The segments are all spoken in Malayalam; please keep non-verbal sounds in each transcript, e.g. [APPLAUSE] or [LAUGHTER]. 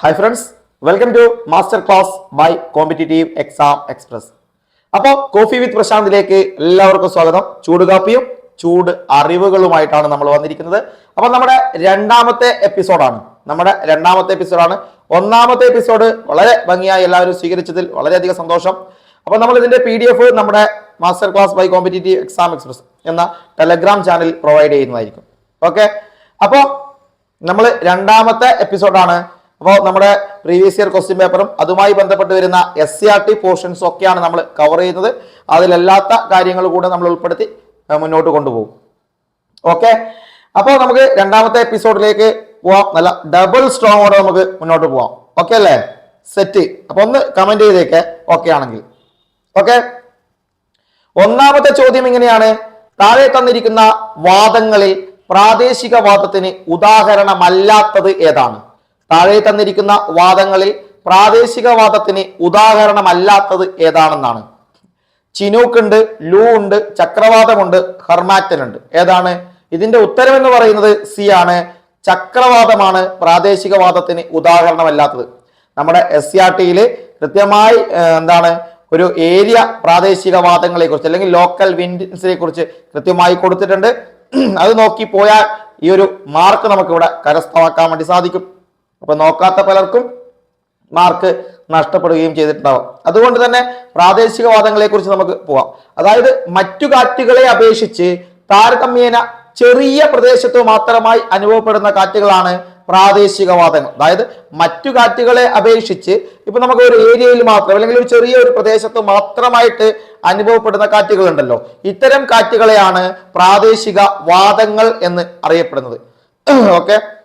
Hi friends welcome to master class by competitive exam express അപ്പോൾ കോഫി വിത്ത് പ്രശാന്തിലേക്ക് എല്ലാവർക്കും സ്വാഗതം. ചൂട് കാപ്പിയും ചൂട് അറിവുകളുമായിട്ടാണ് നമ്മൾ വന്നിരിക്കുന്നത്. അപ്പോൾ നമ്മുടെ രണ്ടാമത്തെ എപ്പിസോഡാണ്. നമ്മുടെ രണ്ടാമത്തെ എപ്പിസോഡാണ്. ഒന്നാമത്തെ എപ്പിസോഡ് വളരെ ഭംഗിയായി എല്ലാവരും സ്വീകരിച്ചതിൽ വളരെയധികം സന്തോഷം. അപ്പോൾ നമ്മൾ ഇതിന്റെ പി ഡി എഫ് നമ്മുടെ master class by competitive exam express എന്ന ടെലഗ്രാം ചാനൽ പ്രൊവൈഡ് ചെയ്യുന്നതായിരിക്കും. ഓക്കെ അപ്പോൾ നമ്മൾ രണ്ടാമത്തെ എപ്പിസോഡാണ് അപ്പോൾ നമ്മുടെ പ്രീവിയസ് ഇയർ ക്വസ്റ്റ്യൻ പേപ്പറും അതുമായി ബന്ധപ്പെട്ട് വരുന്ന എസ് സി ആർ ടി പോർഷൻസും ഒക്കെയാണ് നമ്മൾ കവർ ചെയ്യുന്നത്. അതിലല്ലാത്ത കാര്യങ്ങൾ കൂടെ നമ്മൾ ഉൾപ്പെടുത്തി മുന്നോട്ട് കൊണ്ടുപോകും. ഓക്കെ അപ്പോൾ നമുക്ക് രണ്ടാമത്തെ എപ്പിസോഡിലേക്ക് പോവാം. നല്ല ഡബിൾ സ്ട്രോങ്ങോടെ നമുക്ക് മുന്നോട്ട് പോവാം. ഓക്കെ അല്ലേ? സെറ്റ് അപ്പോൾ ഒന്ന് കമന്റ് ചെയ്തേക്കെ. ഓക്കെ ആണെങ്കിൽ. ഓക്കെ ഒന്നാമത്തെ ചോദ്യം ഇങ്ങനെയാണ്. താഴെ തന്നിരിക്കുന്ന വാദങ്ങളിൽ പ്രാദേശിക വാദത്തിന് ഉദാഹരണമല്ലാത്തത് ഏതാണ്? താഴെ തന്നിരിക്കുന്ന വാദങ്ങളിൽ പ്രാദേശിക വാദത്തിന് ഉദാഹരണമല്ലാത്തത് ഏതാണെന്നാണ്. ചിനൂക്ക് ഉണ്ട് ലൂ ഉണ്ട് ചക്രവാതമുണ്ട് ഹെർമാറ്റൻ ഉണ്ട് ഏതാണ്? ഇതിന്റെ ഉത്തരം എന്ന് പറയുന്നത് സി ആണ്. ചക്രവാതമാണ് പ്രാദേശികവാദത്തിന് ഉദാഹരണമല്ലാത്തത്. നമ്മുടെ എസ് സി ആർ ടിയിൽ കൃത്യമായി എന്താണ്? ഒരു ഏരിയ പ്രാദേശികവാദങ്ങളെ കുറിച്ച് അല്ലെങ്കിൽ ലോക്കൽ വിൻഡിൻസിനെ കുറിച്ച് കൃത്യമായി കൊടുത്തിട്ടുണ്ട്. അത് നോക്കി പോയാൽ ഈ ഒരു മാർക്ക് നമുക്കിവിടെ കരസ്ഥമാക്കാൻ വേണ്ടി സാധിക്കും. അപ്പൊ നോക്കാത്ത പലർക്കും മാർക്ക് നഷ്ടപ്പെടുകയും ചെയ്തിട്ടുണ്ടാവും. അതുകൊണ്ട് തന്നെ പ്രാദേശികവാദങ്ങളെ കുറിച്ച് നമുക്ക് പോവാം. അതായത് മറ്റു കാറ്റുകളെ അപേക്ഷിച്ച് താരതമ്യേന ചെറിയ പ്രദേശത്ത് മാത്രമായി അനുഭവപ്പെടുന്ന കാറ്റുകളാണ് പ്രാദേശികവാദങ്ങൾ അതായത് മറ്റു കാറ്റുകളെ അപേക്ഷിച്ച് ഇപ്പൊ നമുക്ക് ഒരു ഏരിയയിൽ മാത്രം അല്ലെങ്കിൽ ഒരു ചെറിയ ഒരു പ്രദേശത്ത് മാത്രമായിട്ട് അനുഭവപ്പെടുന്ന കാറ്റുകളുണ്ടല്ലോ. ഇത്തരം കാറ്റുകളെയാണ് പ്രാദേശിക വാദങ്ങൾ എന്ന് അറിയപ്പെടുന്നത്. [CLEARS THROAT] ഓക്കെ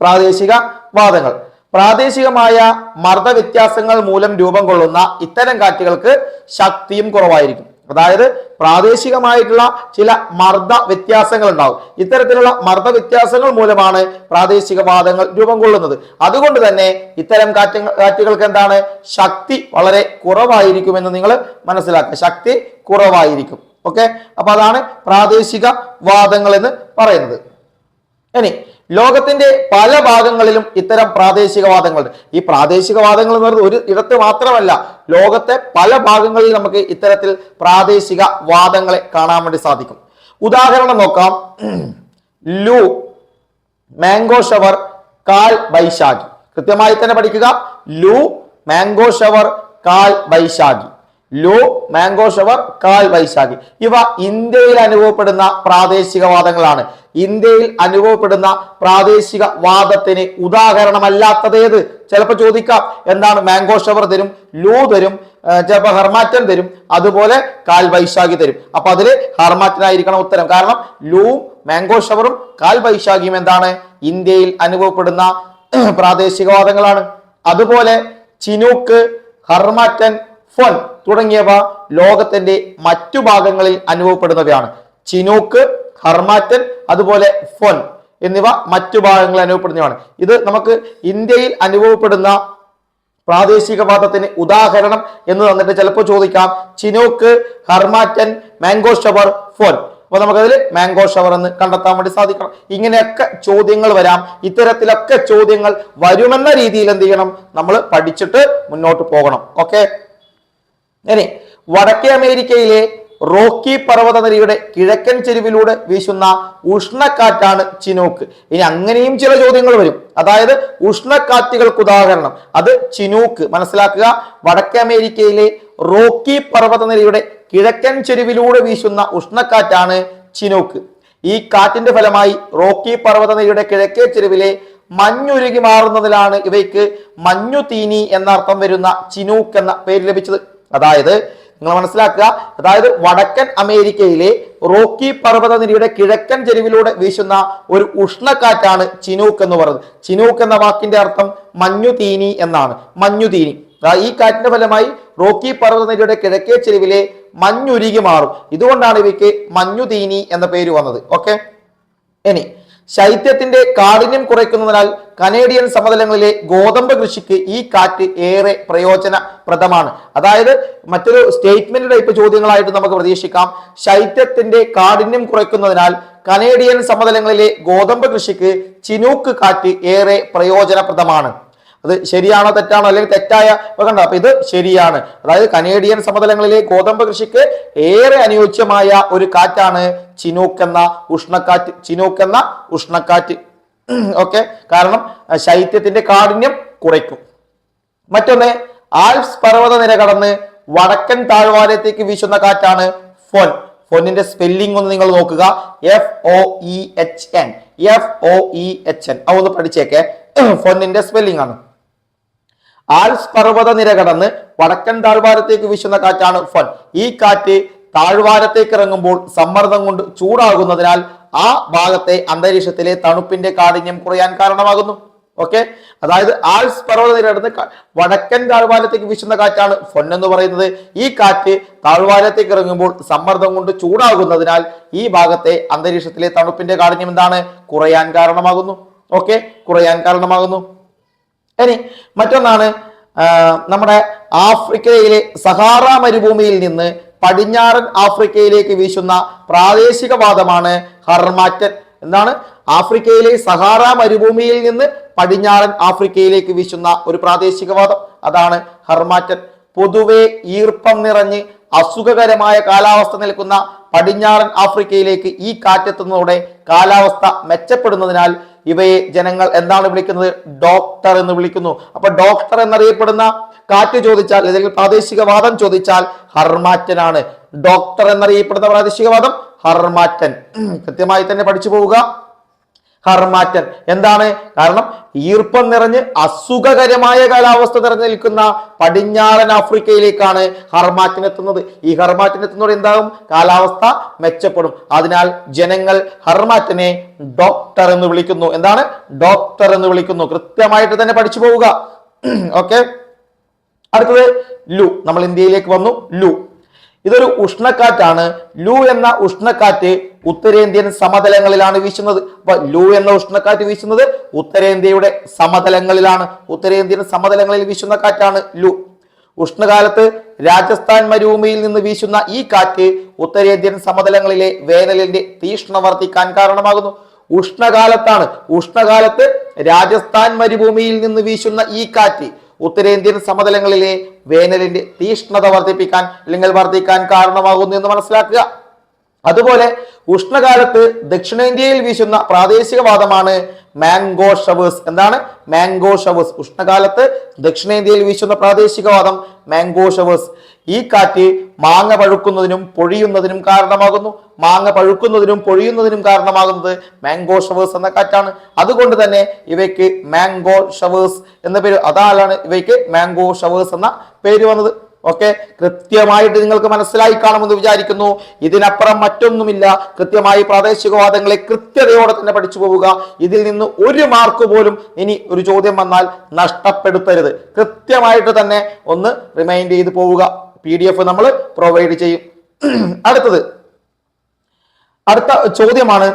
പ്രാദേശിക വാദങ്ങൾ. പ്രാദേശികമായ മർദ്ദവ്യത്യാസങ്ങൾ മൂലം രൂപം കൊള്ളുന്ന ഇത്തരം കാറ്റുകൾക്ക് ശക്തിയും കുറവായിരിക്കും. അതായത് പ്രാദേശികമായിട്ടുള്ള ചില മർദ്ദ വ്യത്യാസങ്ങൾ ഉണ്ടാവും ഇത്തരത്തിലുള്ള മർദ്ദ വ്യത്യാസങ്ങൾ മൂലമാണ് പ്രാദേശിക വാദങ്ങൾ രൂപം കൊള്ളുന്നത്. അതുകൊണ്ട് തന്നെ ഇത്തരം കാറ്റ കാറ്റുകൾക്ക് എന്താണ്? ശക്തി വളരെ കുറവായിരിക്കുമെന്ന് നിങ്ങൾ മനസ്സിലാക്കുക. ശക്തി കുറവായിരിക്കും. ഓക്കെ? അപ്പൊ അതാണ് പ്രാദേശിക വാദങ്ങൾ എന്ന് പറയുന്നത്. ഇനി ലോകത്തിന്റെ പല ഭാഗങ്ങളിലും ഇത്തരം പ്രാദേശികവാദങ്ങളുണ്ട് ഈ പ്രാദേശികവാദങ്ങൾ എന്ന് പറയുന്നത് ഒരു ഇടത്ത് മാത്രമല്ല ലോകത്തെ പല ഭാഗങ്ങളിൽ നമുക്ക് ഇത്തരത്തിൽ പ്രാദേശിക വാദങ്ങളെ കാണാൻ വേണ്ടി സാധിക്കും. ഉദാഹരണം നോക്കാം. [CLEARS THROAT] ലു മാംഗോ ഷവർ കാൽ ബൈശാഖി. കൃത്യമായി തന്നെ പഠിക്കുക. ലു മാംഗോ ഷവർ കാൽ ബൈശാഖി. ലു മാംഗോ ഷവർ കാൽ വൈശാഖി ഇവ ഇന്ത്യയിൽ അനുഭവപ്പെടുന്ന പ്രാദേശികവാദങ്ങളാണ്. ഇന്ത്യയിൽ അനുഭവപ്പെടുന്ന പ്രാദേശിക വാദത്തിന് ഉദാഹരണമല്ലാത്തതേത്? ചിലപ്പോൾ ചോദിക്കാം എന്താണ് മാംഗോ ഷവർ തരും ലൂ തരും ചിലപ്പോൾ ഹെർമാറ്റൻ തരും അതുപോലെ കാൽ വൈശാഖി തരും. അപ്പൊ അതിൽ ഹെർമാറ്റൻ ആയിരിക്കണം ഉത്തരം. കാരണം ലൂ മാംഗോ ഷവറും കാൽ വൈശാഖിയും എന്താണ്? ഇന്ത്യയിൽ അനുഭവപ്പെടുന്ന [CLEARS THROAT] പ്രാദേശികവാദങ്ങളാണ് അതുപോലെ ചിനൂക്ക് ഹർമാറ്റൻ ഫോൺ തുടങ്ങിയവ ലോകത്തിന്റെ മറ്റു ഭാഗങ്ങളിൽ അനുഭവപ്പെടുന്നവയാണ്. ചിനൂക്ക് ഹർമാറ്റൻ അതുപോലെ ഫൊൻ എന്നിവ മറ്റു ഭാഗങ്ങളിൽ അനുഭവപ്പെടുന്നവയാണ്. ഇത് നമുക്ക് ഇന്ത്യയിൽ അനുഭവപ്പെടുന്ന പ്രാദേശിക പ്രാദേശികവാദത്തിന് ഉദാഹരണം എന്ന് തന്നിട്ട് ചിലപ്പോൾ ചോദിക്കാം. Chinook harmattan mango shower foehn. അപ്പൊ നമുക്കതിൽ മാംഗോ ഷവർ എന്ന് കണ്ടെത്താൻ വേണ്ടി സാധിക്കണം. ഇങ്ങനെയൊക്കെ ചോദ്യങ്ങൾ വരാം. ഇത്തരത്തിലൊക്കെ ചോദ്യങ്ങൾ വരുമെന്ന രീതിയിൽ എന്ത് ചെയ്യണം? നമ്മൾ പഠിച്ചിട്ട് മുന്നോട്ട് പോകണം. ഓക്കെ? ഇനി വടക്കേ അമേരിക്കയിലെ റോക്കി പർവതനിരയുടെ കിഴക്കൻ ചെരുവിലൂടെ വീശുന്ന ഉഷ്ണക്കാറ്റാണ് ചിനൂക്ക്. ഇനി അങ്ങനെയും ചില ചോദ്യങ്ങൾ വരും. അതായത് ഉഷ്ണക്കാറ്റുകൾക്ക് ഉദാഹരണം. അത് ചിനൂക്ക്. മനസ്സിലാക്കുക. വടക്കേ അമേരിക്കയിലെ റോക്കി പർവതനിരയുടെ കിഴക്കൻ ചെരുവിലൂടെ വീശുന്ന ഉഷ്ണക്കാറ്റാണ് ചിനൂക്ക്. ഈ കാറ്റിന്റെ ഫലമായി റോക്കി പർവതനിരയുടെ കിഴക്കേ ചെരുവിലെ മഞ്ഞുരുകി മാറുന്നതിലാണ് ഇവയ്ക്ക് മഞ്ഞു തീനി എന്നർത്ഥം വരുന്ന ചിനൂക്ക് എന്ന പേര് ലഭിച്ചത്. അതായത് നിങ്ങൾ മനസ്സിലാക്കുക. അതായത് വടക്കൻ അമേരിക്കയിലെ റോക്കി പർവതനിരയുടെ കിഴക്കൻ ചെരുവിലൂടെ വീശുന്ന ഒരു ഉഷ്ണക്കാറ്റാണ് ചിനൂക്ക് എന്ന് പറയുന്നത്. ചിനൂക്ക് എന്ന വാക്കിന്റെ അർത്ഥം മഞ്ഞുതീനി എന്നാണ്. മഞ്ഞുതീനി. ഈ കാറ്റിന്റെ ഫലമായി റോക്കി പർവതനിരയുടെ കിഴക്കേ ചെരുവിലെ മഞ്ഞുരുകി മാറും. ഇതുകൊണ്ടാണ് ഇവയ്ക്ക് മഞ്ഞുതീനി എന്ന പേര് വന്നത്. ഓക്കെ? ഇനി ശൈത്യത്തിന്റെ കാഠിന്യം കുറയ്ക്കുന്നതിനാൽ കനേഡിയൻ സമതലങ്ങളിലെ ഗോതമ്പ് കൃഷിക്ക് ഈ കാറ്റ് ഏറെ പ്രയോജനപ്രദമാണ്. അതായത് മറ്റൊരു സ്റ്റേറ്റ്മെന്റ് ടൈപ്പ് ചോദ്യങ്ങളായിട്ട് നമുക്ക് പ്രതീക്ഷിക്കാം. ശൈത്യത്തിന്റെ കാഠിന്യം കുറയ്ക്കുന്നതിനാൽ കനേഡിയൻ സമതലങ്ങളിലെ ഗോതമ്പ് കൃഷിക്ക് ചിനൂക്ക് കാറ്റ് ഏറെ പ്രയോജനപ്രദമാണ്. അത് ശരിയാണോ തെറ്റാണോ അല്ലെങ്കിൽ തെറ്റായ കണ്ടോ അപ്പൊ ഇത് ശരിയാണ്. അതായത് കനേഡിയൻ സമതലങ്ങളിലെ ഗോതമ്പ് കൃഷിക്ക് ഏറെ അനുയോജ്യമായ ഒരു കാറ്റാണ് ചിനൂക്ക് എന്ന ഉഷ്ണക്കാറ്റ് ചിനൂക്ക് എന്ന ഉഷ്ണക്കാറ്റ്. ഓക്കെ? കാരണം ശൈത്യത്തിന്റെ കാഠിന്യം കുറയ്ക്കും. മറ്റൊന്ന് ആൽപ്സ് പർവത നിര കടന്ന് വടക്കൻ താഴ്വാരത്തേക്ക് വീശുന്ന കാറ്റാണ് ഫൊൻ. ഫൊന്നിന്റെ സ്പെല്ലിംഗ് ഒന്ന് നിങ്ങൾ നോക്കുക. F O E H N F O E H N അതൊന്ന് പഠിച്ചേക്കെ. ഫൊന്നിന്റെ സ്പെല്ലിംഗ് ആണ്. ആൽസ് പർവത നിര കടന്ന് വടക്കൻ താഴ്വാരത്തേക്ക് വീശുന്ന കാറ്റാണ് ഫൺ ഈ കാറ്റ് താഴ്വാരത്തേക്ക് ഇറങ്ങുമ്പോൾ സമ്മർദ്ദം കൊണ്ട് ചൂടാകുന്നതിനാൽ ആ ഭാഗത്തെ അന്തരീക്ഷത്തിലെ തണുപ്പിന്റെ കാഠിന്യം കുറയാൻ കാരണമാകുന്നു. ഓക്കെ? അതായത് ആൽസ് കടന്ന് വടക്കൻ താഴ്വാരത്തേക്ക് വീശുന്ന കാറ്റാണ് ഫൊൻ എന്ന് പറയുന്നത്. ഈ കാറ്റ് താഴ്വാരത്തേക്ക് ഇറങ്ങുമ്പോൾ സമ്മർദ്ദം കൊണ്ട് ചൂടാകുന്നതിനാൽ ഈ ഭാഗത്തെ അന്തരീക്ഷത്തിലെ തണുപ്പിന്റെ കാഠിന്യം എന്താണ്? കുറയാൻ കാരണമാകുന്നു. ഓക്കെ? കുറയാൻ കാരണമാകുന്നു. ഇനി മറ്റൊന്നാണ് നമ്മുടെ ആഫ്രിക്കയിലെ സഹാറ മരുഭൂമിയിൽ നിന്ന് പടിഞ്ഞാറൻ ആഫ്രിക്കയിലേക്ക് വീശുന്ന പ്രാദേശികവാദമാണ് ഹർമാറ്റൻ. എന്താണ്? ആഫ്രിക്കയിലെ സഹാറ മരുഭൂമിയിൽ നിന്ന് പടിഞ്ഞാറൻ ആഫ്രിക്കയിലേക്ക് വീശുന്ന ഒരു പ്രാദേശികവാദം. അതാണ് ഹർമാറ്റൻ. പൊതുവെ ഈർപ്പം നിറഞ്ഞ് അസുഖകരമായ കാലാവസ്ഥ നിൽക്കുന്ന പടിഞ്ഞാറൻ ആഫ്രിക്കയിലേക്ക് ഈ കാറ്റെത്തുന്നതോടെ കാലാവസ്ഥ മെച്ചപ്പെടുന്നതിനാൽ ഇവയെ ജനങ്ങൾ എന്താണ് വിളിക്കുന്നത്? ഡോക്ടർ എന്ന് വിളിക്കുന്നു. അപ്പൊ ഡോക്ടർ എന്നറിയപ്പെടുന്ന കാറ്റ് ചോദിച്ചാൽ അല്ലെങ്കിൽ പ്രാദേശികവാദം ചോദിച്ചാൽ ഹർമാറ്റൻ ആണ് ഡോക്ടർ എന്നറിയപ്പെടുന്ന പ്രാദേശികവാദം ഹർമാറ്റൻ. കൃത്യമായി തന്നെ പഠിച്ചു പോവുക. ഹർമാറ്റൻ. എന്താണ്? കാരണം ഈർപ്പം നിറഞ്ഞ് അസുഖകരമായ കാലാവസ്ഥ നിറഞ്ഞു പടിഞ്ഞാറൻ ആഫ്രിക്കയിലേക്കാണ് ഹർമാറ്റൻ എത്തുന്നത്. ഈ ഹർമാറ്റൻ എത്തുന്നതോടെ എന്താകും? കാലാവസ്ഥ മെച്ചപ്പെടും. അതിനാൽ ജനങ്ങൾ ഹർമാറ്റനെ ഡോക്ടർ എന്ന് വിളിക്കുന്നു. എന്താണ്? ഡോക്ടർ എന്ന് വിളിക്കുന്നു. കൃത്യമായിട്ട് തന്നെ പഠിച്ചു പോവുക. [CLEARS THROAT] ഓക്കെ? അടുത്തത് ലു. നമ്മൾ ഇന്ത്യയിലേക്ക് വന്നു. ലു. ഇതൊരു ഉഷ്ണക്കാറ്റാണ്. ലു എന്ന ഉഷ്ണക്കാറ്റ് ഉത്തരേന്ത്യൻ സമതലങ്ങളിലാണ് വീശുന്നത്. അപ്പൊ ലു എന്ന ഉഷ്ണക്കാറ്റ് വീശുന്നത് ഉത്തരേന്ത്യയുടെ സമതലങ്ങളിലാണ്. ഉത്തരേന്ത്യൻ സമതലങ്ങളിൽ വീശുന്ന കാറ്റാണ് ലു. ഉഷ്ണകാലത്ത് രാജസ്ഥാൻ മരുഭൂമിയിൽ നിന്ന് വീശുന്ന ഈ കാറ്റ് ഉത്തരേന്ത്യൻ സമതലങ്ങളിലെ വേനലിന്റെ തീഷ്ണ വർദ്ധിക്കാൻ കാരണമാകുന്നു. ഉഷ്ണകാലത്താണ്. ഉഷ്ണകാലത്ത് രാജസ്ഥാൻ മരുഭൂമിയിൽ നിന്ന് വീശുന്ന ഈ കാറ്റ് ഉത്തരേന്ത്യൻ സമതലങ്ങളിലെ വേനലിന്റെ തീഷ്ണത വർദ്ധിപ്പിക്കാൻ അല്ലെങ്കിൽ വർദ്ധിക്കാൻ കാരണമാകുന്നു എന്ന് മനസ്സിലാക്കുക. അതുപോലെ ഉഷ്ണകാലത്ത് ദക്ഷിണേന്ത്യയിൽ വീശുന്ന പ്രാദേശികവാദമാണ് മാംഗോ ഷവേഴ്സ്. എന്താണ് മാംഗോ ഷവേഴ്സ്? ഉഷ്ണകാലത്ത് ദക്ഷിണേന്ത്യയിൽ വീശുന്ന പ്രാദേശികവാദം മാംഗോ ഷവേഴ്സ്. ഈ കാറ്റ് മാങ്ങ പഴുക്കുന്നതിനും പൊഴിയുന്നതിനും കാരണമാകുന്നു. മാങ്ങ പഴുക്കുന്നതിനും പൊഴിയുന്നതിനും കാരണമാകുന്നത് മാംഗോ ഷവേഴ്സ് എന്ന കാറ്റാണ്. അതുകൊണ്ട് തന്നെ ഇവയ്ക്ക് മാംഗോ ഷവേഴ്സ് എന്ന പേര്. അതാലാണ് ഇവയ്ക്ക് മാംഗോ ഷവേഴ്സ് എന്ന പേര് വന്നത്. ഓക്കെ? കൃത്യമായിട്ട് നിങ്ങൾക്ക് മനസ്സിലായി കാണുമെന്ന് വിചാരിക്കുന്നു. ഇതിനപ്പുറം മറ്റൊന്നുമില്ല. കൃത്യമായി പ്രാദേശികവാദങ്ങളെ കൃത്യതയോടെ തന്നെ പഠിച്ചു പോവുക. ഇതിൽ നിന്ന് ഒരു മാർക്ക് പോലും ഇനി ഒരു ചോദ്യം വന്നാൽ നഷ്ടപ്പെടുത്തരുത്. കൃത്യമായിട്ട് തന്നെ ഒന്ന് റിമൈൻഡ് ചെയ്ത് പോവുക. പി ഡി എഫ് നമ്മൾ പ്രൊവൈഡ് ചെയ്യും. [CLEARS THROAT] അടുത്തത്. അടുത്ത ചോദ്യമാണ്.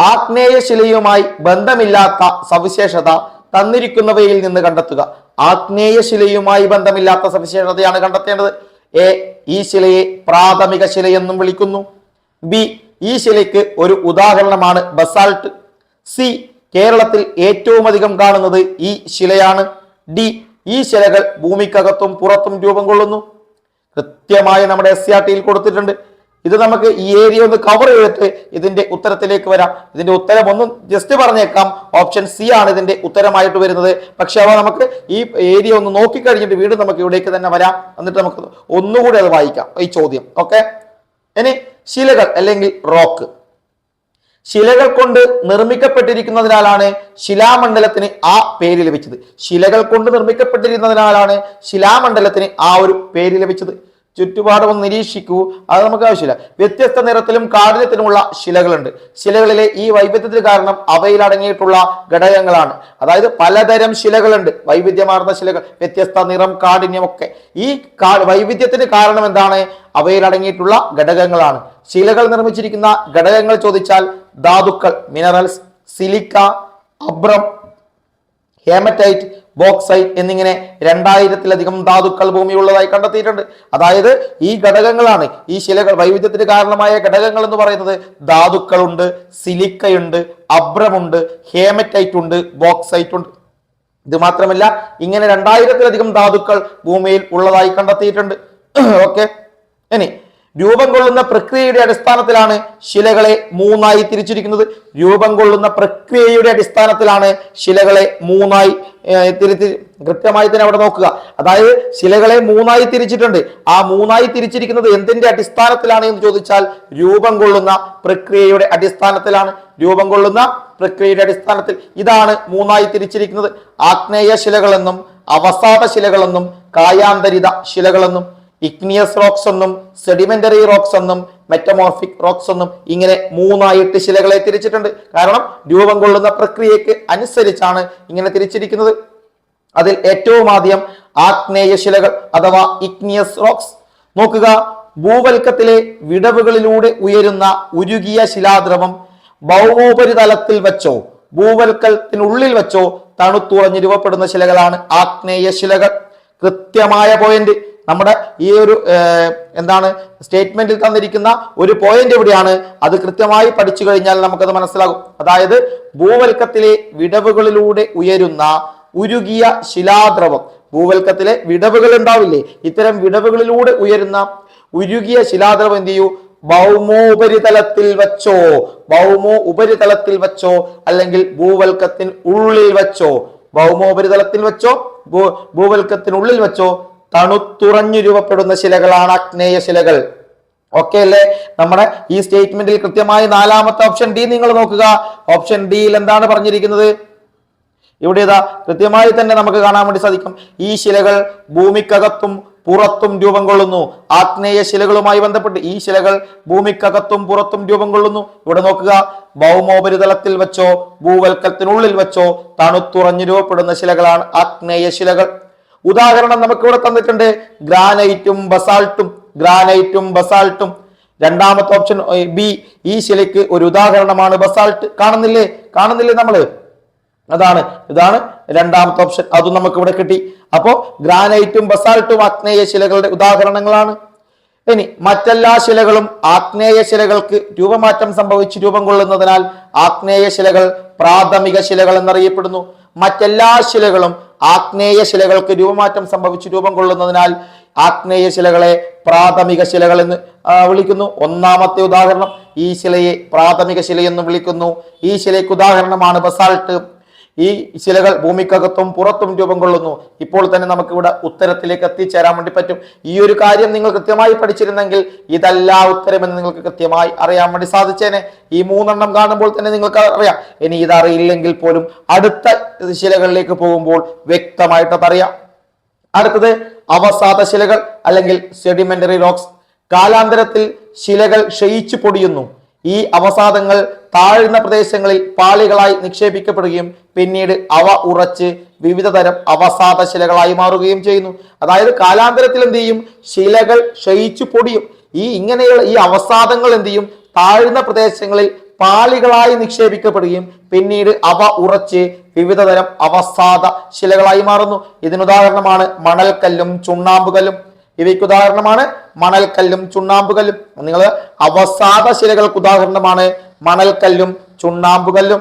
ആഗ്നേയശിലയുമായി ബന്ധമില്ലാത്ത സവിശേഷത തന്നിരിക്കുന്നവയിൽ നിന്ന് കണ്ടെത്തുക. ആഗ്നേയ ശിലയുമായി ബന്ധമില്ലാത്ത സവിശേഷതയാണ് കണ്ടെത്തേണ്ടത്. എ ഈ ശിലയെ പ്രാഥമിക ശിലയെന്നും വിളിക്കുന്നു. ബി ഈ ശിലയ്ക്ക് ഒരു ഉദാഹരണമാണ് ബസാൾട്ട്. സി കേരളത്തിൽ ഏറ്റവും അധികം കാണുന്നത് ഈ ശിലയാണ്. ഡി ഈ ശിലകൾ ഭൂമിക്കകത്തും പുറത്തും രൂപം കൊള്ളുന്നു. കൃത്യമായി നമ്മുടെ എസ് സി ആർ ടിയിൽ കൊടുത്തിട്ടുണ്ട്. ഇത് നമുക്ക് ഈ ഏരിയ ഒന്ന് കവർ ചെയ്തിട്ട് ഇതിന്റെ ഉത്തരത്തിലേക്ക് വരാം. ഇതിന്റെ ഉത്തരം ഒന്ന് ജസ്റ്റ് പറഞ്ഞേക്കാം. ഓപ്ഷൻ സി ആണ് ഇതിന്റെ ഉത്തരമായിട്ട് വരുന്നത്. പക്ഷെ അവ നമുക്ക് ഈ ഏരിയ ഒന്ന് നോക്കിക്കഴിഞ്ഞിട്ട് വീണ്ടും നമുക്ക് ഇവിടേക്ക് തന്നെ വരാം. എന്നിട്ട് നമുക്ക് ഒന്നുകൂടി അത് വായിക്കാം. ഈ ചോദ്യം. ഓക്കെ ഇനി ശിലകൾ അല്ലെങ്കിൽ റോക്ക് ശിലകൾ കൊണ്ട് നിർമ്മിക്കപ്പെട്ടിരിക്കുന്നതിനാലാണ് ശിലാമണ്ഡലത്തിന് ആ പേര് ലഭിച്ചത്. ശിലകൾ കൊണ്ട് നിർമ്മിക്കപ്പെട്ടിരിക്കുന്നതിനാലാണ് ശിലാമണ്ഡലത്തിന് ആ ഒരു പേര് ലഭിച്ചത്. ചുറ്റുപാടും നിരീക്ഷിക്കൂ. അത് നമുക്ക് ആവശ്യമില്ല. വ്യത്യസ്ത നിറത്തിലും കാഠിന്യത്തിലുമുള്ള ശിലകളുണ്ട്. ശിലകളിലെ ഈ വൈവിധ്യത്തിന് കാരണം അവയിൽ അടങ്ങിയിട്ടുള്ള ഘടകങ്ങളാണ്. അതായത് പലതരം ശിലകളുണ്ട്. വൈവിധ്യമാർന്ന ശിലകൾ വ്യത്യസ്ത നിറം കാഠിന്യമൊക്കെ. ഈ വൈവിധ്യത്തിന് കാരണം എന്താണ്? അവയിൽ അടങ്ങിയിട്ടുള്ള ഘടകങ്ങളാണ്. ശിലകൾ നിർമ്മിച്ചിരിക്കുന്ന ഘടകങ്ങൾ ചോദിച്ചാൽ ധാതുക്കൾ മിനറൽസ് സിലിക്ക അബ്രം ഹേമറ്റൈറ്റ് ബോക്സൈറ്റ് എന്നിങ്ങനെ രണ്ടായിരത്തിലധികം ധാതുക്കൾ ഭൂമിയുള്ളതായി കണ്ടെത്തിയിട്ടുണ്ട്. അതായത് ഈ ഘടകങ്ങളാണ് ഈ ശിലകൾ വൈവിധ്യത്തിന് കാരണമായ ഘടകങ്ങൾ എന്ന് പറയുന്നത് ധാതുക്കളുണ്ട് സിലിക്കയുണ്ട് അബ്രമുണ്ട് ഹേമറ്റൈറ്റ് ഉണ്ട് ബോക്സൈറ്റ് ഉണ്ട് ഇത് മാത്രമല്ല ഇങ്ങനെ രണ്ടായിരത്തിലധികം ധാതുക്കൾ ഭൂമിയിൽ ഉള്ളതായി കണ്ടെത്തിയിട്ടുണ്ട്. [CLEARS THROAT] ഓക്കെ ഇനി രൂപം കൊള്ളുന്ന പ്രക്രിയയുടെ അടിസ്ഥാനത്തിലാണ് ശിലകളെ മൂന്നായി തിരിച്ചിരിക്കുന്നത്. രൂപം കൊള്ളുന്ന പ്രക്രിയയുടെ അടിസ്ഥാനത്തിലാണ് ശിലകളെ മൂന്നായി തിരിച്ച് കൃത്യമായി തന്നെ അവിടെ നോക്കുക. അതായത് ശിലകളെ മൂന്നായി തിരിച്ചിട്ടുണ്ട്. ആ മൂന്നായി തിരിച്ചിരിക്കുന്നത് എന്തിന്റെ അടിസ്ഥാനത്തിലാണ് എന്ന് ചോദിച്ചാൽ രൂപം കൊള്ളുന്ന പ്രക്രിയയുടെ അടിസ്ഥാനത്തിലാണ്. രൂപം കൊള്ളുന്ന പ്രക്രിയയുടെ അടിസ്ഥാനത്തിൽ ഇതാണ് മൂന്നായി തിരിച്ചിരിക്കുന്നത്. ആഗ്നേയ ശിലകളെന്നും അവസാദ ശിലകളെന്നും കായാന്തരിത ശിലകളെന്നും ഇഗ്നിയസ് റോക്സ് എന്നും സെഡിമെന്ററി റോക്സ് എന്നും മെറ്റമോർഫിക് റോക്സ് എന്നും ഇങ്ങനെ മൂന്നായിട്ട് ശിലകളെ തിരിച്ചിട്ടുണ്ട്. കാരണം രൂപം കൊള്ളുന്ന പ്രക്രിയക്ക് അനുസരിച്ചാണ് ഇങ്ങനെ തിരിച്ചിരിക്കുന്നത്. അതിൽ ഏറ്റവും ആദ്യം ആഗ്നേയ ശിലകൾ അഥവാ ഇഗ്നിയസ് റോക്സ്. നോക്കുക ഭൂവൽക്കത്തിലെ വിടവുകളിലൂടെ ഉയരുന്ന ഉരുകിയ ശിലാദ്രവം ഭൗമോപരിതലത്തിൽ വെച്ചോ ഭൂവൽക്കത്തിനുള്ളിൽ വെച്ചോ തണുത്തുറഞ്ഞ് രൂപപ്പെടുന്ന ശിലകളാണ് ആഗ്നേയ ശിലകൾ. കൃത്യമായ പോയിന്റ് നമ്മുടെ ഈ ഒരു എന്താണ് സ്റ്റേറ്റ്മെന്റിൽ തന്നിരിക്കുന്ന ഒരു പോയിന്റ് എവിടെയാണ്? അത് കൃത്യമായി പഠിച്ചു കഴിഞ്ഞാൽ നമുക്കത് മനസ്സിലാകും. അതായത് ഭൂവൽക്കത്തിലെ വിടവുകളിലൂടെ ഉയരുന്ന ഉരുകിയ ശിലാദ്രവം. ഭൂവൽക്കത്തിലെ വിടവുകൾ ഉണ്ടാവില്ലേ? ഇത്തരം വിടവുകളിലൂടെ ഉയരുന്ന ഉരുകിയ ശിലാദ്രവം എന്ത് ചെയ്യൂ? ഭൗമോ ഉപരിതലത്തിൽ വെച്ചോ? ഭൗമോ ഉപരിതലത്തിൽ വച്ചോ? അല്ലെങ്കിൽ ഭൂവൽക്കത്തിന് ഉള്ളിൽ വച്ചോ? ഭൗമോപരിതലത്തിൽ വെച്ചോ? ഭൂവൽക്കത്തിനുള്ളിൽ വെച്ചോ? തണുത്തുറഞ്ഞു രൂപപ്പെടുന്ന ശിലകളാണ് അഗ്നേയ ശിലകൾ. ഓക്കെ അല്ലേ? നമ്മുടെ ഈ സ്റ്റേറ്റ്മെന്റിൽ കൃത്യമായി നാലാമത്തെ ഓപ്ഷൻ ഡി നിങ്ങൾ നോക്കുക. ഓപ്ഷൻ ഡിയിൽ എന്താണ് പറഞ്ഞിരിക്കുന്നത്? ഇവിടെ ഇതാ കൃത്യമായി തന്നെ നമുക്ക് കാണാൻ വേണ്ടി സാധിക്കും. ഈ ശിലകൾ ഭൂമിക്കകത്തും പുറത്തും രൂപം കൊള്ളുന്നു. ആഗ്നേയ ശിലകളുമായി ബന്ധപ്പെട്ട് ഈ ശിലകൾ ഭൂമിക്കകത്തും പുറത്തും രൂപം കൊള്ളുന്നു. ഇവിടെ നോക്കുക. ഭൗമോപരിതലത്തിൽ വെച്ചോ ഭൂവൽക്കത്തിനുള്ളിൽ വെച്ചോ തണുത്തുറഞ്ഞു രൂപപ്പെടുന്ന ശിലകളാണ് ആഗ്നേയ ശിലകൾ. ഉദാഹരണം നമുക്ക് ഇവിടെ തന്നിട്ടുണ്ട്. ഗ്രാനൈറ്റും ബസാൾട്ടും ഗ്രാനൈറ്റും ബസാൾട്ടും. രണ്ടാമത്തെ ഓപ്ഷൻ ബി ഈ ശിലയ്ക്ക് ഒരു ഉദാഹരണമാണ് ബസാൾട്ട്. കാണുന്നില്ലേ? കാണുന്നില്ലേ നമ്മൾ? അതാണ് ഇതാണ് രണ്ടാമത്തെ ഓപ്ഷൻ. അതും നമുക്ക് ഇവിടെ കിട്ടി. അപ്പോ ഗ്രാനൈറ്റും ബസാൾട്ടും ആഗ്നേയ ശിലകളുടെ ഉദാഹരണങ്ങളാണ്. ഇനി മറ്റെല്ലാ ശിലകളും ആഗ്നേയ ശിലകൾക്ക് രൂപമാറ്റം സംഭവിച്ച് രൂപം കൊള്ളുന്നതിനാൽ ആഗ്നേയ ശിലകൾ പ്രാഥമിക ശിലകൾ എന്നറിയപ്പെടുന്നു. മറ്റെല്ലാ ശിലകളും ആഗ്നേയ ശിലകൾക്ക് രൂപമാറ്റം സംഭവിച്ച് രൂപം കൊള്ളുന്നതിനാൽ ആഗ്നേയ ശിലകളെ പ്രാഥമിക ശിലകൾ എന്ന് വിളിക്കുന്നു. ഒന്നാമത്തെ ഉദാഹരണം ഈ ശിലയെ പ്രാഥമിക ശിലയെന്ന് വിളിക്കുന്നു. ഈ ശിലയ്ക്ക് ഉദാഹരണമാണ് ബസാൾട്ട്. ഈ ശിലകൾ ഭൂമിക്കകത്തും പുറത്തും രൂപം കൊള്ളുന്നു. ഇപ്പോൾ തന്നെ നമുക്കിവിടെ ഉത്തരത്തിലേക്ക് എത്തിച്ചേരാൻ വേണ്ടി പറ്റും. ഈ ഒരു കാര്യം നിങ്ങൾ കൃത്യമായി പഠിച്ചിരുന്നെങ്കിൽ ഇതല്ല ഉത്തരമെന്ന് നിങ്ങൾക്ക് കൃത്യമായി അറിയാൻ വേണ്ടി സാധിച്ചേനെ. ഈ മൂന്നെണ്ണം കാണുമ്പോൾ തന്നെ നിങ്ങൾക്ക് അറിയാം. ഇനി ഇതറിയില്ലെങ്കിൽ പോലും അടുത്ത ശിലകളിലേക്ക് പോകുമ്പോൾ വ്യക്തമായിട്ട് അറിയാം അടുത്തത് അവസാദ ശിലകൾ അല്ലെങ്കിൽ സെഡിമെന്ററി റോക്സ് കാലാന്തരത്തിൽ ശിലകൾ ക്ഷയിച്ചു പൊടിയുന്നു. ഈ അവസാദങ്ങൾ താഴ്ന്ന പ്രദേശങ്ങളിൽ പാളികളായി നിക്ഷേപിക്കപ്പെടുകയും പിന്നീട് അവ ഉറച്ച് വിവിധ തരം അവസാദ ശിലകളായി മാറുകയും ചെയ്യുന്നു. അതായത് കാലാന്തരത്തിൽ എന്ത് ചെയ്യും? ശിലകൾ ക്ഷയിച്ചു പൊടിയും. ഈ ഇങ്ങനെയുള്ള ഈ അവസാദങ്ങൾ എന്ത് ചെയ്യും? താഴ്ന്ന പ്രദേശങ്ങളിൽ പാളികളായി നിക്ഷേപിക്കപ്പെടുകയും പിന്നീട് അവ ഉറച്ച് വിവിധ തരം അവസാദ ശിലകളായി മാറുന്നു. ഇതിനുദാഹരണമാണ് മണൽക്കല്ലും ചുണ്ണാമ്പുകല്ലും. ഇവയ്ക്ക് ഉദാഹരണമാണ് മണൽക്കല്ലും ചുണ്ണാമ്പുകല്ലും. നിങ്ങൾ അവസാദ ശിലകൾക്ക് ഉദാഹരണമാണ് മണൽക്കല്ലും ചുണ്ണാമ്പുകല്ലും.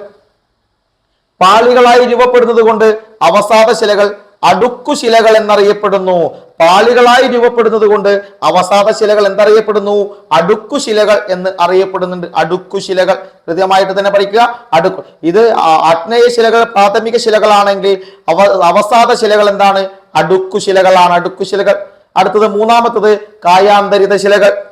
പാളികളായി രൂപപ്പെടുന്നത് കൊണ്ട് അവസാദ ശിലകൾ അടുക്കു ശിലകൾ എന്നറിയപ്പെടുന്നു. പാളികളായി രൂപപ്പെടുന്നത് കൊണ്ട് അവസാദ ശിലകൾ എന്തറിയപ്പെടുന്നു? അടുക്കു ശിലകൾ എന്ന് അറിയപ്പെടുന്നുണ്ട്. അടുക്കു ശിലകൾ. കൃത്യമായിട്ട് തന്നെ പഠിക്കുക. അടുക്കു. ഇത് അഗ്നേയ ശിലകൾ പ്രാഥമിക ശിലകളാണെങ്കിൽ അവ അവസാദ ശിലകൾ എന്താണ്? അടുക്കു ശിലകളാണ്. അടുക്കു ശിലകൾ. അടുത്തത് മൂന്നാമത്തത് കായാന്തരിത ശിലകൾ.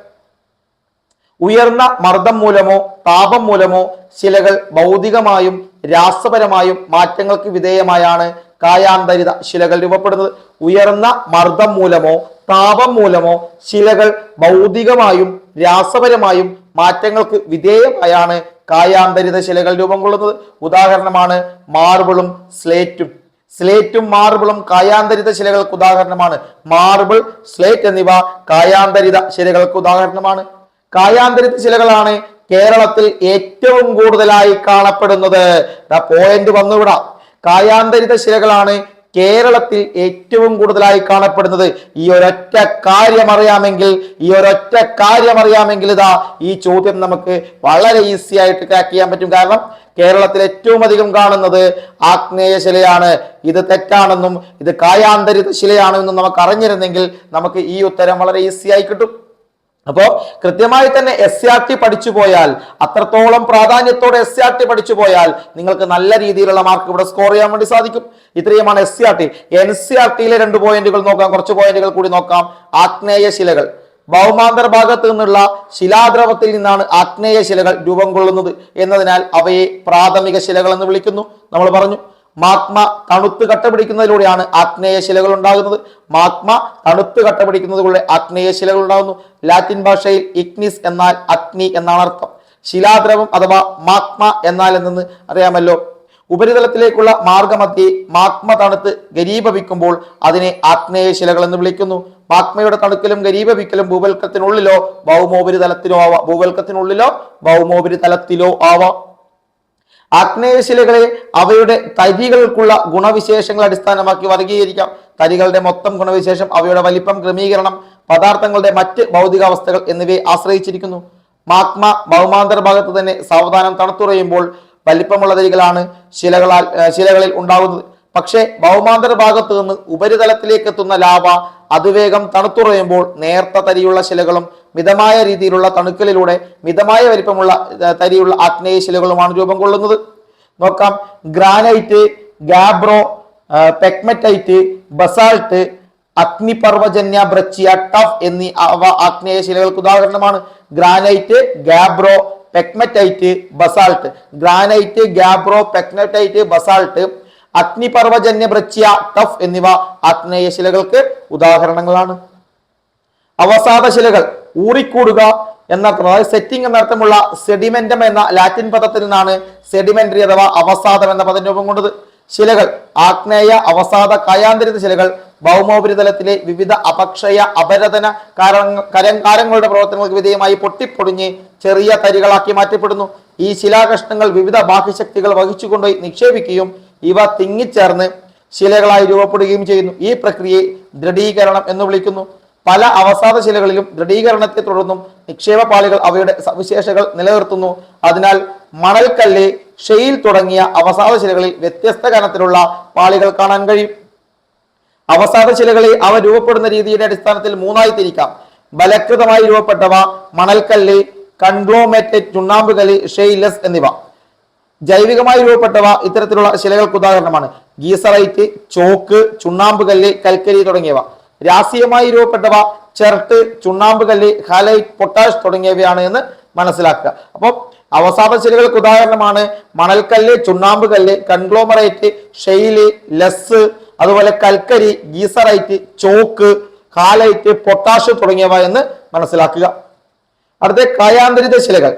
ഉയർന്ന മർദ്ദം മൂലമോ താപം മൂലമോ ശിലകൾ ഭൗതികമായും രാസപരമായും മാറ്റങ്ങൾക്ക് വിധേയമായാണ് കായാന്തരിത ശിലകൾ രൂപപ്പെടുന്നത്. ഉയർന്ന മർദ്ദം മൂലമോ താപം മൂലമോ ശിലകൾ ഭൗതികമായും രാസപരമായും മാറ്റങ്ങൾക്ക് വിധേയമായാണ് കായാന്തരിത ശിലകൾ രൂപം കൊള്ളുന്നത്. ഉദാഹരണമാണ് മാർബിളും സ്ലേറ്റും. സ്ലേറ്റും മാർബിളും കായാന്തരിത ശിലകൾക്ക് ഉദാഹരണമാണ്. മാർബിൾ സ്ലേറ്റ് എന്നിവ കായാന്തരിത ശിലകൾക്ക് ഉദാഹരണമാണ്. കായാന്തരിത ശിലകളാണ് കേരളത്തിൽ ഏറ്റവും കൂടുതലായി കാണപ്പെടുന്നത്. പോയിന്റ് വന്നുവിടാം. കായാന്തരിത ശിലകളാണ് കേരളത്തിൽ ഏറ്റവും കൂടുതലായി കാണപ്പെടുന്നത്. ഈ ഒരൊറ്റ കാര്യം അറിയാമെങ്കിൽ ഈ ഒരൊറ്റ കാര്യം അറിയാമെങ്കിൽ ഇതാ ഈ ചോദ്യം നമുക്ക് വളരെ ഈസി ആയിട്ട് ക്രാക്ക് ചെയ്യാൻ പറ്റും. കാരണം കേരളത്തിൽ ഏറ്റവും അധികം കാണുന്നത് ആഗ്നേയ ശിലയാണ്. ഇത് തെറ്റാണെന്നും ഇത് കായാന്തരിത ശിലയാണെന്നും നമുക്ക് അറിഞ്ഞിരുന്നെങ്കിൽ നമുക്ക് ഈ ഉത്തരം വളരെ ഈസി ആയി കിട്ടും. അപ്പോ കൃത്യമായി തന്നെ എസ് ആർ ടി പഠിച്ചു പോയാൽ അത്രത്തോളം പ്രാധാന്യത്തോടെ എസ് ആർ ടി പഠിച്ചു പോയാൽ നിങ്ങൾക്ക് നല്ല രീതിയിലുള്ള മാർക്ക് ഇവിടെ സ്കോർ ചെയ്യാൻ വേണ്ടി സാധിക്കും. ഇത്രയുമാണ് S C R T N C R ടിയിലെ രണ്ട് പോയിന്റുകൾ നോക്കാം. കുറച്ച് പോയിന്റുകൾ കൂടി നോക്കാം. ആഗ്നേയ ശിലകൾ. ഭൗമാന്തര ഭാഗത്ത് നിന്നുള്ള ശിലാദ്രവത്തിൽ നിന്നാണ് ആഗ്നേയ ശിലകൾ രൂപം കൊള്ളുന്നത്. എന്നതിനാൽ അവയെ പ്രാഥമിക ശിലകൾ എന്ന് വിളിക്കുന്നു. നമ്മൾ പറഞ്ഞു. മാഗ്മ തണുത്ത് കട്ടപിടിക്കുന്നതിലൂടെയാണ് ആഗ്നേയ ശിലകൾ ഉണ്ടാകുന്നത്. മാഗ്മ തണുത്ത് കട്ടപിടിക്കുന്നതിലൂടെ ആഗ്നേയ ശിലകൾ ഉണ്ടാകുന്നു. ലാറ്റിൻ ഭാഷയിൽ ഇഗ്നിസ് എന്നാൽ അഗ്നി എന്നാണ് അർത്ഥം. ശിലാദ്രവം അഥവാ മാഗ്മ എന്നാൽ നിന്ന് അറിയാമല്ലോ? ഉപരിതലത്തിലേക്കുള്ള മാർഗമധ്യേ മാഗ്മ തണുത്ത് ഗരീഭവിക്കുമ്പോൾ അതിനെ ആഗ്നേയ ശിലകൾ എന്ന് വിളിക്കുന്നു. മാഗ്മയുടെ തണുക്കലും ഗരീഭവിക്കലും ഭൂവൽക്കത്തിനുള്ളിലോ ഭൗമോപരിതലത്തിലോ ആവാം. ഭൂവൽക്കത്തിനുള്ളിലോ ഭൗമോപരിതലത്തിലോ ആവാം. ആഗ്നേയശിലകളെ അവയുടെ തരികൾക്കുള്ള ഗുണവിശേഷങ്ങൾ അടിസ്ഥാനമാക്കി വർഗീകരിക്കാം തരികളുടെ മൊത്തം ഗുണവിശേഷം അവയുടെ വലിപ്പം ക്രമീകരണം പദാർത്ഥങ്ങളുടെ മറ്റ് ഭൗതികാവസ്ഥകൾ എന്നിവയെ ആശ്രയിച്ചിരിക്കുന്നു. മാഗ്മ ഭൗമാന്തര ഭാഗത്ത് തന്നെ സാവധാനം തണുത്തുറയുമ്പോൾ വലിപ്പമുള്ള തരികളാണ് ശിലകളാൽ ശിലകളിൽ ഉണ്ടാകുന്നത്. പക്ഷേ ഭൗമാന്തര ഭാഗത്ത് നിന്ന് ഉപരിതലത്തിലേക്ക് എത്തുന്ന ലാവ അതിവേഗം തണുത്തുറയുമ്പോൾ നേർത്ത തരിയുള്ള ശിലകളും മിതമായ രീതിയിലുള്ള തണുക്കലിലൂടെ മിതമായ വലിപ്പമുള്ള തരിയുള്ള ആഗ്നേയ ശിലകളുമാണ് രൂപം കൊള്ളുന്നത്. നോക്കാം. ഗ്രാനൈറ്റ് ഗാബ്രോ പെക്മറ്റൈറ്റ് ബസാൾട്ട് അഗ്നിപർവജന്യ ബ്രച്ചിയ ടഫ് എന്നീ അവ ആഗ്നേയ ശിലകൾക്ക് ഉദാഹരണമാണ്. Granite gabbro pegmatite basalt. Granite gabbro pegmatite basalt അഗ്നിപർവജന്യ breccia tuff എന്നിവ ആഗ്നേയ ശിലകൾക്ക് ഉദാഹരണങ്ങളാണ്. അവസാദ ശിലകൾ ഊറിക്കൂടുക എന്നർത്ഥം അതായത് സെറ്റിംഗ് എന്നർത്ഥമുള്ള സെഡിമെന്റം എന്ന ലാറ്റിൻ പദത്തിൽ നിന്നാണ് സെഡിമെന്ററി അഥവാ അവസാദം എന്ന പദം രൂപം കൊണ്ടത്. ശിലകൾ ആഗ്നേയ അവസാദ കായാന്തരിത ശിലകൾ ഭൗമോപരിതലത്തിലെ വിവിധ അപക്ഷയ അപരതന കരങ്കാരങ്ങളുടെ പ്രവർത്തനങ്ങൾക്ക് വിധേയമായി പൊട്ടിപ്പൊടിഞ്ഞ് ചെറിയ തരികളാക്കി മാറ്റപ്പെടുന്നു. ഈ ശിലാകഷ്ണങ്ങൾ വിവിധ ബാഹ്യശക്തികൾ വഹിച്ചുകൊണ്ടുപോയി നിക്ഷേപിക്കുകയും ഇവ തിങ്ങിച്ചേർന്ന് ശിലകളായി രൂപപ്പെടുകയും ചെയ്യുന്നു. ഈ പ്രക്രിയയെ ദൃഢീകരണം എന്ന് വിളിക്കുന്നു. പല അവസാദ ശിലകളിലും ദൃഢീകരണത്തെ തുടർന്നും നിക്ഷേപ പാളികൾ അവയുടെ സവിശേഷകൾ നിലനിർത്തുന്നു. അതിനാൽ മണൽക്കല്ല് ഷെയിൽ തുടങ്ങിയ അവസാദ ശിലകളിൽ വ്യത്യസ്ത കനത്തിലുള്ള പാളികൾ കാണാൻ കഴിയും. അവസാദ ശിലകളെ അവ രൂപപ്പെടുന്ന രീതിയുടെ അടിസ്ഥാനത്തിൽ മൂന്നായി തിരിക്കാം. ബലകൃതമായി രൂപപ്പെട്ടവ മണൽക്കല്ല് കൺഗ്ലോമേറ്റഡ് ചുണ്ണാമ്പുകല്ല് ഷെയിലസ് എന്നിവ. ജൈവികമായി രൂപപ്പെട്ടവ ഇത്തരത്തിലുള്ള ശിലകൾക്ക് ഉദാഹരണമാണ്. ഗീസറൈറ്റ് ചോക്ക് ചുണ്ണാമ്പുകല്ല് കൽക്കരി തുടങ്ങിയവ. രാശീയമായി രൂപപ്പെട്ടവ ചെർട്ട് ചുണ്ണാമ്പുകല്ല് ഹലൈറ്റ് പൊട്ടാഷ് തുടങ്ങിയവയാണ് എന്ന് മനസ്സിലാക്കുക. അപ്പം അവസാദ ശിലകൾക്ക് ഉദാഹരണമാണ് മണൽക്കല്ല് ചുണ്ണാമ്പ് കല്ല് കൺഗ്ലോമറേറ്റ് ഷെയിൽ ലെസ് അതുപോലെ കൽക്കരി ഗീസറൈറ്റ് ചോക്ക് ഹാലൈറ്റ് പൊട്ടാഷ് തുടങ്ങിയവ എന്ന് മനസ്സിലാക്കുക. അടുത്ത കായാന്തരിത ശിലകൾ.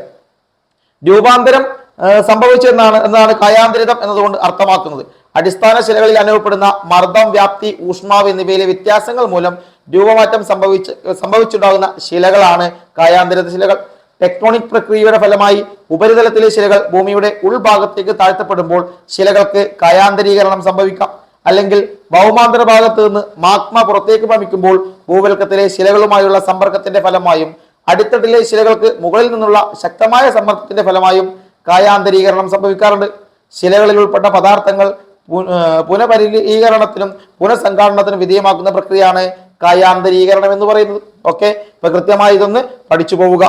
രൂപാന്തരം സംഭവിച്ചെന്നാണ് സംഭവിച്ചു എന്നാണ് എന്നാണ് കായാന്തരിതം എന്നതുകൊണ്ട് അർത്ഥമാക്കുന്നത്. അടിസ്ഥാന ശിലകളിൽ അനുഭവപ്പെടുന്ന മർദ്ദം വ്യാപ്തി ഊഷ്മാവ് എന്നിവയിലെ വ്യത്യാസങ്ങൾ മൂലം രൂപമാറ്റം സംഭവിച്ച് സംഭവിച്ചുണ്ടാകുന്ന ശിലകളാണ് കായാന്തര ശിലകൾ. ടെക്ടോണിക് പ്രക്രിയയുടെ ഫലമായി ഉപരിതലത്തിലെ ശിലകൾ ഭൂമിയുടെ ഉൾഭാഗത്തേക്ക് താഴ്ത്തപ്പെടുമ്പോൾ ശിലകൾക്ക് കായാന്തരീകരണം സംഭവിക്കാം. അല്ലെങ്കിൽ ഭൗമാന്തര ഭാഗത്ത് നിന്ന് മാഗ്മ പുറത്തേക്ക് ഭമിക്കുമ്പോൾ ഭൂവൽക്കത്തിലെ ശിലകളുമായുള്ള സമ്പർക്കത്തിന്റെ ഫലമായും അടിത്തട്ടിലെ ശിലകൾക്ക് മുകളിൽ നിന്നുള്ള ശക്തമായ സമ്മർദ്ദത്തിന്റെ ഫലമായും കായാന്തരീകരണം സംഭവിക്കാറുണ്ട്. ശിലകളിൽ ഉൾപ്പെട്ട പദാർത്ഥങ്ങൾ പുനഃപരിലീകരണത്തിനും പുനഃസംഘാടനത്തിനും വിധേയമാക്കുന്ന പ്രക്രിയയാണ് കായാന്തരീകരണം എന്ന് പറയുന്നത്. ഓക്കെ? ഇപ്പൊ കൃത്യമായി ഇതൊന്ന് പഠിച്ചു പോവുക.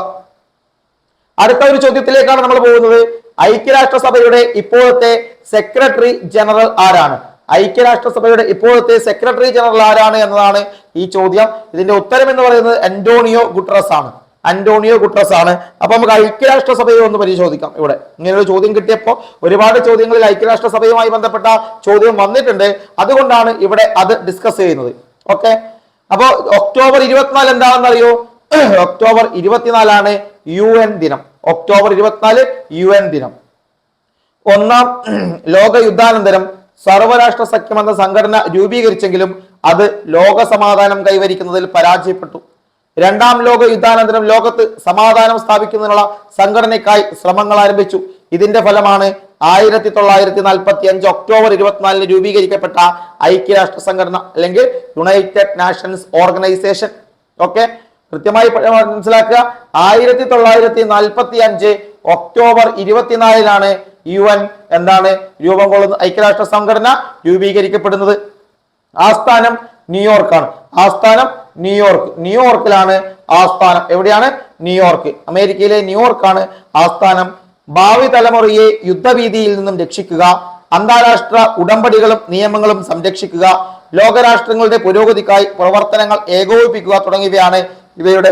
അടുത്ത ഒരു ചോദ്യത്തിലേക്കാണ് നമ്മൾ പോകുന്നത്. ഐക്യരാഷ്ട്രസഭയുടെ ഇപ്പോഴത്തെ സെക്രട്ടറി ജനറൽ ആരാണ്? ഐക്യരാഷ്ട്രസഭയുടെ ഇപ്പോഴത്തെ സെക്രട്ടറി ജനറൽ ആരാണ് എന്നതാണ് ഈ ചോദ്യം. ഇതിന്റെ ഉത്തരം എന്ന് പറയുന്നത് അന്റോണിയോ ഗുട്രസ് ആണ് അന്റോണിയോ ഗുട്രസ് ആണ്. അപ്പൊ നമുക്ക് ഐക്യരാഷ്ട്രസഭയെ ഒന്ന് പരിശോധിക്കാം ഇവിടെ. ഇങ്ങനെ ഒരു ചോദ്യം കിട്ടിയപ്പോൾ ഒരുപാട് ചോദ്യങ്ങളിൽ ഐക്യരാഷ്ട്രസഭയുമായി ബന്ധപ്പെട്ട ചോദ്യം വന്നിട്ടുണ്ട്. അതുകൊണ്ടാണ് ഇവിടെ അത് ഡിസ്കസ് ചെയ്യുന്നത്. ഓക്കെ അപ്പോ ഒക്ടോബർ ഇരുപത്തിനാല് എന്താണെന്നറിയോ? ഒക്ടോബർ ഇരുപത്തിനാലാണ് യു എൻ ദിനം. ഒക്ടോബർ ഇരുപത്തിനാല് യു എൻ ദിനം. ഒന്നാം ലോക യുദ്ധാനന്തരം സർവരാഷ്ട്ര സഖ്യം എന്ന സംഘടന രൂപീകരിച്ചെങ്കിലും അത് ലോക സമാധാനം കൈവരിക്കുന്നതിൽ പരാജയപ്പെട്ടു. രണ്ടാം ലോക യുദ്ധാനന്തരം ലോകത്ത് സമാധാനം സ്ഥാപിക്കുന്നതിനുള്ള സംഘടനയ്ക്കായി ശ്രമങ്ങൾ ആരംഭിച്ചു. ഇതിന്റെ ഫലമാണ് ആയിരത്തി തൊള്ളായിരത്തി നാൽപ്പത്തി അഞ്ച് ഒക്ടോബർ ഇരുപത്തിനാലിന് രൂപീകരിക്കപ്പെട്ട ഐക്യരാഷ്ട്ര സംഘടന അല്ലെങ്കിൽ യുണൈറ്റഡ് നാഷൻസ് ഓർഗനൈസേഷൻ ഓക്കെ കൃത്യമായി മനസ്സിലാക്കുക. ആയിരത്തി തൊള്ളായിരത്തി നാൽപ്പത്തി അഞ്ച് ഒക്ടോബർ ഇരുപത്തിനാലിനാണ് യു എൻ എന്താണ് രൂപം കൊള്ളുന്ന ഐക്യരാഷ്ട്ര സംഘടന രൂപീകരിക്കപ്പെടുന്നത്. ആസ്ഥാനം ന്യൂയോർക്കാണ്. ആസ്ഥാനം ന്യൂയോർക്ക്. ന്യൂയോർക്കിലാണ് ആസ്ഥാനം. എവിടെയാണ്? ന്യൂയോർക്ക്. അമേരിക്കയിലെ ന്യൂയോർക്കാണ് ആസ്ഥാനം. ഭാവി തലമുറയെ യുദ്ധഭീതിയിൽ നിന്നും രക്ഷിക്കുക അന്താരാഷ്ട്ര ഉടമ്പടികളും നിയമങ്ങളും സംരക്ഷിക്കുക ലോകരാഷ്ട്രങ്ങളുടെ പുരോഗതിക്കായി പ്രവർത്തനങ്ങൾ ഏകോപിപ്പിക്കുക തുടങ്ങിയവയാണ് ഇവയുടെ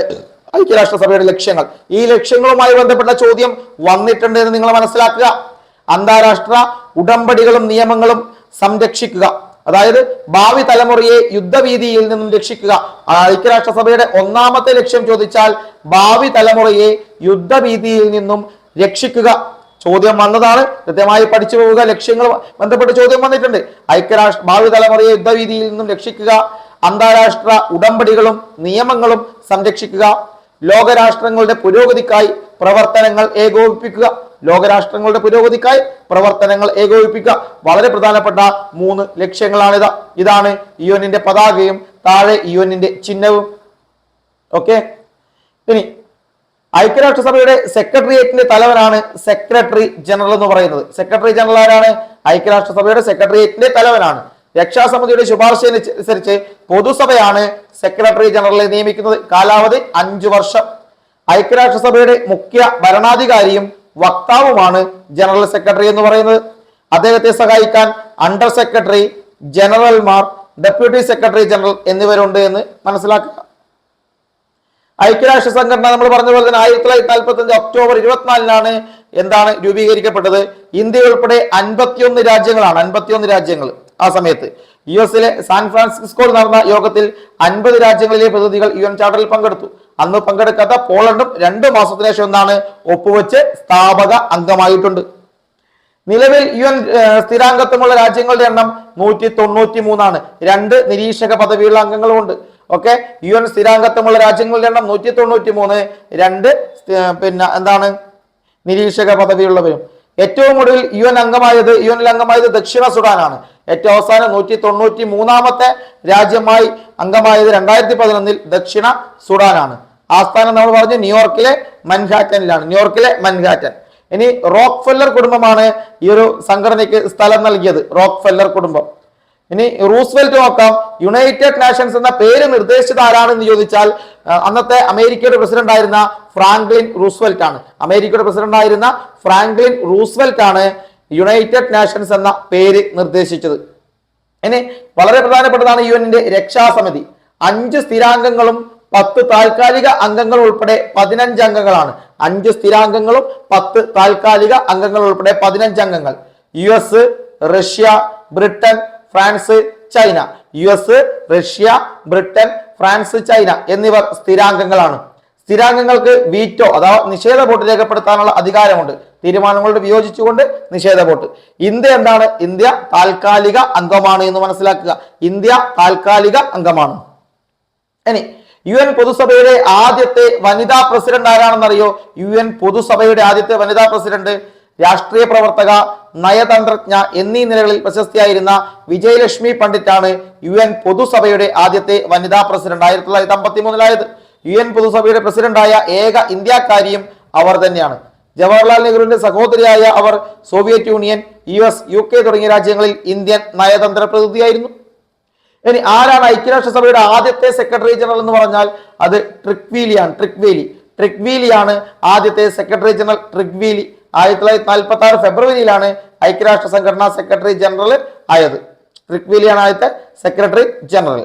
ഐക്യരാഷ്ട്രസഭയുടെ ലക്ഷ്യങ്ങൾ. ഈ ലക്ഷ്യങ്ങളുമായി ബന്ധപ്പെട്ട ചോദ്യം വന്നിട്ടുണ്ട് എന്ന് നിങ്ങൾ മനസ്സിലാക്കുക. അന്താരാഷ്ട്ര ഉടമ്പടികളും നിയമങ്ങളും സംരക്ഷിക്കുക. അതായത് ഭാവി തലമുറയെ യുദ്ധവീതിയിൽ നിന്നും രക്ഷിക്കുക. ഐക്യരാഷ്ട്രസഭയുടെ ഒന്നാമത്തെ ലക്ഷ്യം ചോദിച്ചാൽ ഭാവി തലമുറയെ യുദ്ധവീതിയിൽ നിന്നും രക്ഷിക്കുക. ചോദ്യം വന്നതാണ്. കൃത്യമായി പഠിച്ചു പോവുക. ലക്ഷ്യങ്ങൾ ബന്ധപ്പെട്ട് ചോദ്യം വന്നിട്ടുണ്ട്. ഐക്യരാഷ്ട്ര ഭാവി തലമുറയെ യുദ്ധവീതിയിൽ നിന്നും രക്ഷിക്കുക. അന്താരാഷ്ട്ര ഉടമ്പടികളും നിയമങ്ങളും സംരക്ഷിക്കുക. ലോകരാഷ്ട്രങ്ങളുടെ പുരോഗതിക്കായി പ്രവർത്തനങ്ങൾ ഏകോപിപ്പിക്കുക. ലോകരാഷ്ട്രങ്ങളുടെ പുരോഗതിക്കായി പ്രവർത്തനങ്ങൾ ഏകോപിപ്പിക്കുക. വളരെ പ്രധാനപ്പെട്ട മൂന്ന് ലക്ഷ്യങ്ങളാണിത്. ഇതാണ് യുഎനിന്റെ പതാകയും താഴെ യുഎനിന്റെ ചിഹ്നവും. ഓക്കെ? ഇനി ഐക്യരാഷ്ട്രസഭയുടെ സെക്രട്ടേറിയറ്റിന്റെ തലവനാണ് സെക്രട്ടറി ജനറൽ എന്ന് പറയുന്നത്. സെക്രട്ടറി ജനറൽ ആരാണ്? ഐക്യരാഷ്ട്രസഭയുടെ സെക്രട്ടേറിയറ്റിന്റെ തലവനാണ്. രക്ഷാസമിതിയുടെ ശുപാർശ അനുസരിച്ച് പൊതുസഭയാണ് സെക്രട്ടറി ജനറലെ നിയമിക്കുന്നത്. കാലാവധി അഞ്ചു വർഷം. ഐക്യരാഷ്ട്രസഭയുടെ മുഖ്യ ഭരണാധികാരിയും വക്താവുമാണ് ജനറൽ സെക്രട്ടറി എന്ന് പറയുന്നത്. അദ്ദേഹത്തെ സഹായിക്കാൻ അണ്ടർ സെക്രട്ടറി ജനറൽമാർ ഡെപ്യൂട്ടി സെക്രട്ടറി ജനറൽ എന്നിവരുണ്ട് എന്ന് മനസ്സിലാക്കുക. ഐക്യരാഷ്ട്ര സംഘടന നമ്മൾ പറഞ്ഞ പോലെ തന്നെ ആയിരത്തി തൊള്ളായിരത്തി നാൽപ്പത്തി അഞ്ച് ഒക്ടോബർ ഇരുപത്തിനാലിനാണ് എന്താണ് രൂപീകരിക്കപ്പെട്ടത്. ഇന്ത്യ ഉൾപ്പെടെ അൻപത്തിയൊന്ന് രാജ്യങ്ങളാണ് അൻപത്തിയൊന്ന് രാജ്യങ്ങൾ ആ സമയത്ത്. യു എസിലെ സാൻ ഫ്രാൻസിസ്കോയിൽ നടന്ന യോഗത്തിൽ അൻപത് രാജ്യങ്ങളിലെ പ്രതിനിധികൾ യു എൻ ചാർട്ടറിൽ പങ്കെടുത്തു. അന്ന് പങ്കെടുക്കാത്ത പോളണ്ടും രണ്ട് മാസത്തിന് ശേഷം എന്താണ് ഒപ്പുവെച്ച് സ്ഥാപക അംഗമായിട്ടുണ്ട്. നിലവിൽ യു എൻ സ്ഥിരാംഗത്വമുള്ള രാജ്യങ്ങളുടെ എണ്ണം നൂറ്റി തൊണ്ണൂറ്റി മൂന്നാണ് രണ്ട് നിരീക്ഷക പദവിയുള്ള അംഗങ്ങളുമുണ്ട്. ഓക്കെ? യു എൻ സ്ഥിരാംഗത്വമുള്ള രാജ്യങ്ങളുടെ എണ്ണം നൂറ്റി തൊണ്ണൂറ്റി മൂന്ന് രണ്ട് പിന്നെ എന്താണ്? നിരീക്ഷക പദവിയുള്ളവരും. ഏറ്റവും ഒടുവിൽ യു എൻ അംഗമായത് യു അംഗമായത് ദക്ഷിണ സുഡാനാണ്. ഏറ്റവും അവസാനം നൂറ്റി തൊണ്ണൂറ്റി മൂന്നാമത്തെ രാജ്യമായി അംഗമായത് രണ്ടായിരത്തി പതിനൊന്നിൽ ദക്ഷിണ സുഡാനാണ്. ആസ്ഥാനം നമ്മൾ പറഞ്ഞു ന്യൂയോർക്കിലെ മൻഹാറ്റനിലാണ്. ന്യൂയോർക്കിലെ മൻഹാറ്റൻ. ഇനി റോക്ക് ഫെല്ലർ കുടുംബമാണ് ഈ ഒരു സംഘടനയ്ക്ക് സ്ഥലം നൽകിയത്. റോക്ക് ഫെല്ലർ കുടുംബം. ഇനി റൂസ്വെൽറ്റ് നോക്കാം. യുണൈറ്റഡ് നാഷൻസ് എന്ന പേര് നിർദ്ദേശിച്ചത് ആരാണെന്ന് ചോദിച്ചാൽ അന്നത്തെ അമേരിക്കയുടെ പ്രസിഡന്റ് ആയിരുന്ന ഫ്രാങ്ക്ലിൻ റൂസ്വെൽറ്റ് ആണ് അമേരിക്കയുടെ പ്രസിഡന്റ് ആയിരുന്ന ഫ്രാങ്ക്ലിൻ റൂസ്വെൽറ്റ് ആണ് യുണൈറ്റഡ് നാഷൻസ് എന്ന പേര് നിർദ്ദേശിച്ചത്. ഇനി വളരെ പ്രധാനപ്പെട്ടതാണ് യു എന്നിന്റെ രക്ഷാസമിതി. അഞ്ച് സ്ഥിരാംഗങ്ങളും പത്ത് താൽക്കാലിക അംഗങ്ങൾ ഉൾപ്പെടെ പതിനഞ്ച് അംഗങ്ങളാണ്. അഞ്ച് സ്ഥിരാംഗങ്ങളും പത്ത് താൽക്കാലിക അംഗങ്ങൾ ഉൾപ്പെടെ പതിനഞ്ച് അംഗങ്ങൾ. U S Russia Britain France China. U S Russia Britain France China എന്നിവർ സ്ഥിരാംഗങ്ങളാണ്. സ്ഥിരാംഗങ്ങൾക്ക് വീറ്റോ അഥവാ നിഷേധ വോട്ട് രേഖപ്പെടുത്താനുള്ള അധികാരമുണ്ട്. തീരുമാനങ്ങളോട് വിയോജിച്ചുകൊണ്ട് നിഷേധ വോട്ട്. ഇന്ത്യ എന്താണ്? ഇന്ത്യ താൽക്കാലിക അംഗമാണ് എന്ന് മനസ്സിലാക്കുക. ഇന്ത്യ താൽക്കാലിക അംഗമാണ്. ഇനി യു എൻ പൊതുസഭയുടെ ആദ്യത്തെ വനിതാ പ്രസിഡന്റ് ആരാണെന്നറിയോ? യു എൻ പൊതുസഭയുടെ ആദ്യത്തെ വനിതാ പ്രസിഡന്റ് രാഷ്ട്രീയ പ്രവർത്തക നയതന്ത്രജ്ഞ എന്നീ നിലകളിൽ പ്രശസ്തിയായിരുന്ന വിജയലക്ഷ്മി പണ്ഡിറ്റാണ് യു എൻ പൊതുസഭയുടെ ആദ്യത്തെ വനിതാ പ്രസിഡന്റ് ആയിരത്തി തൊള്ളായിരത്തി അമ്പത്തി മൂന്നിലായത് യു എൻ പൊതുസഭയുടെ പ്രസിഡന്റായ ഏക ഇന്ത്യക്കാരിയും അവർ തന്നെയാണ്. ജവഹർലാൽ നെഹ്റുവിന്റെ സഹോദരിയായ അവർ Soviet Union U S U K തുടങ്ങിയ രാജ്യങ്ങളിൽ ഇന്ത്യൻ നയതന്ത്ര പ്രതിനിധിയായിരുന്നു. ഇനി ആരാണ് ഐക്യരാഷ്ട്രസഭയുടെ ആദ്യത്തെ സെക്രട്ടറി ജനറൽ എന്ന് പറഞ്ഞാൽ അത് ട്രിക്വീലിയാണ് ട്രിക്വേലി. ട്രിക്വീലിയാണ് ആദ്യത്തെ സെക്രട്ടറി ജനറൽ ട്രിക്വീലി. ആയിരത്തി തൊള്ളായിരത്തി നാൽപ്പത്തി ആറ് ഫെബ്രുവരിയിലാണ് ഐക്യരാഷ്ട്ര സംഘടനാ സെക്രട്ടറി ജനറൽ ആയത്. ട്രിക്വീലിയാണ് ആദ്യത്തെ സെക്രട്ടറി ജനറൽ.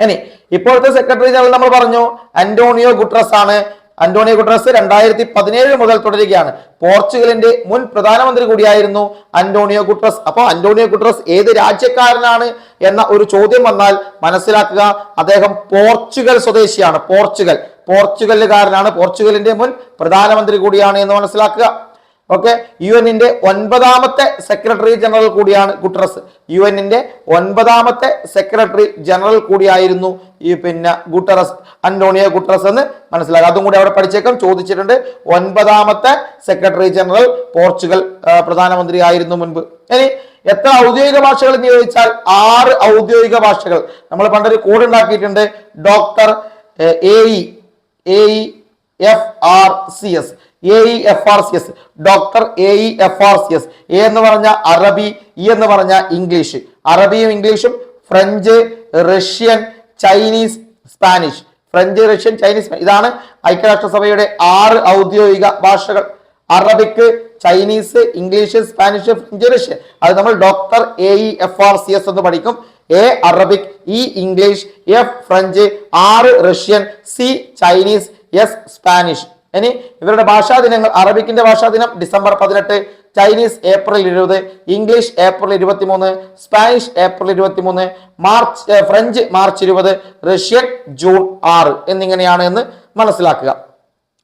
ഇനി ഇപ്പോഴത്തെ സെക്രട്ടറി ജനറൽ നമ്മൾ പറഞ്ഞു അന്റോണിയോ ഗുട്രസ് ആണ് അന്റോണിയോ ഗുട്ടറസ് രണ്ടായിരത്തി പതിനേഴ് മുതൽ തുടരുകയാണ്. പോർച്ചുഗലിന്റെ മുൻ പ്രധാനമന്ത്രി കൂടിയായിരുന്നു അന്റോണിയോ ഗുട്ടറസ്. അപ്പോൾ അന്റോണിയോ ഗുട്ടറസ് ഏത് രാജ്യക്കാരനാണ് എന്ന ഒരു ചോദ്യം വന്നാൽ മനസ്സിലാക്കുക അദ്ദേഹം പോർച്ചുഗൽ സ്വദേശിയാണ്. പോർച്ചുഗൽ. പോർച്ചുഗലുകാരനാണ്. പോർച്ചുഗലിന്റെ മുൻ പ്രധാനമന്ത്രി കൂടിയാണ് എന്ന് മനസ്സിലാക്കുക. ഓക്കെ? യു എന്നിന്റെ ഒൻപതാമത്തെ സെക്രട്ടറി ജനറൽ കൂടിയാണ് ഗുട്ടറസ്. യു എന്നിന്റെ ഒൻപതാമത്തെ സെക്രട്ടറി ജനറൽ കൂടിയായിരുന്നു ഈ പിന്നെ ഗുട്ടറസ് അന്റോണിയോ ഗുട്ടറസ് എന്ന് മനസ്സിലാക്കുക അതും കൂടി അവിടെ പഠിച്ചേക്കാം. ചോദിച്ചിട്ടുണ്ട്. ഒൻപതാമത്തെ സെക്രട്ടറി ജനറൽ പോർച്ചുഗൽ പ്രധാനമന്ത്രി ആയിരുന്നു മുൻപ്. ഇനി എത്ര ഔദ്യോഗിക ഭാഷകൾ എന്ന് ചോദിച്ചാൽ ആറ് ഔദ്യോഗിക ഭാഷകൾ. നമ്മൾ പണ്ടൊരു കോഡ് ഉണ്ടാക്കിയിട്ടുണ്ട്. Doctor A E A E F R C S. A E F R C S. Doctor A E F R C S. A എന്ന് പറഞ്ഞ അറബി ഇ എന്ന് പറഞ്ഞ ഇംഗ്ലീഷ്. അറബിയും ഇംഗ്ലീഷും French Russian Chinese Spanish French Russian Chinese. ഇതാണ് ഐക്യരാഷ്ട്രസഭയുടെ ആറ് ഔദ്യോഗിക ഭാഷകൾ. Arabic Chinese English Spanish French Russian അത് നമ്മൾ doctor A E F R C S എന്ന് പഠിക്കും. A Arabic E English F French R Russian C Chinese S Spanish. ഇനി ഇവരുടെ ഭാഷാ ദിനങ്ങൾ അറബിക്കിന്റെ ഭാഷാ ദിനം ഡിസംബർ പതിനെട്ട് ചൈനീസ് ഏപ്രിൽ ഇരുപത് ഇംഗ്ലീഷ് ഏപ്രിൽ ഇരുപത്തിമൂന്ന് സ്പാനിഷ് ഏപ്രിൽ ഇരുപത്തിമൂന്ന് മാർച്ച് ഫ്രഞ്ച് മാർച്ച് ഇരുപത് റഷ്യൻ ജൂൺ ആറ് എന്നിങ്ങനെയാണ് എന്ന് മനസ്സിലാക്കുക.